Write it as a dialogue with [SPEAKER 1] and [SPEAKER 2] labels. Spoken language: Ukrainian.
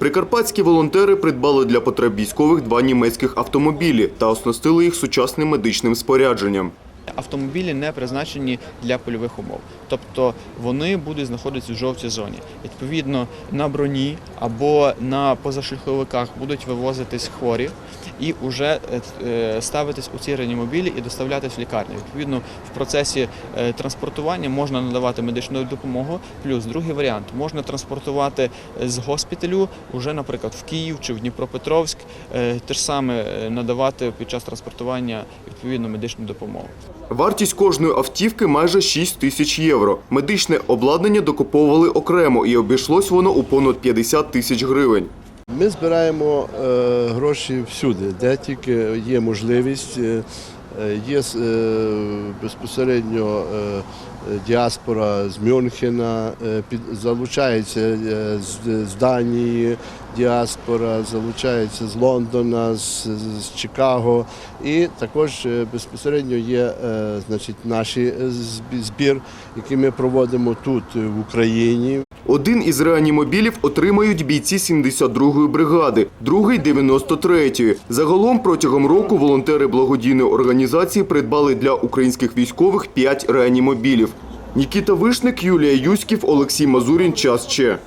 [SPEAKER 1] Прикарпатські волонтери придбали для потреб військових два німецьких автомобілі та оснастили їх сучасним медичним спорядженням.
[SPEAKER 2] Автомобілі не призначені для польових умов, тобто вони будуть знаходитися в жовтій зоні. Відповідно, на броні або на позашляховиках будуть вивозитись хворі і вже ставитись у ці реанімобілі і доставлятись в лікарню. Відповідно, в процесі е, транспортування можна надавати медичну допомогу. Плюс другий варіант можна транспортувати з госпіталю уже, наприклад, в Київ чи в Дніпропетровськ, е, те ж саме е, надавати під час транспортування відповідну медичну допомогу.
[SPEAKER 1] Вартість кожної автівки майже 6 тисяч євро. Медичне обладнання докуповували окремо і обійшлось воно у понад 50 тисяч гривень.
[SPEAKER 3] Ми збираємо е, гроші всюди, де тільки є можливість. Е, Є е, безпосередньо е, діаспора з Мюнхена, залучається з, Данії діаспора, залучається з Лондона, з, Чикаго. І також безпосередньо є значить, наш збір, який ми проводимо тут в Україні.
[SPEAKER 1] Один із реанімобілів отримають бійці 72-ї бригади, другий 93-ї. Загалом протягом року волонтери благодійної організації придбали для українських військових 5 реанімобілів. Нікіта Вишник, Юлія Юськів, Олексій Мазурін. Час Че.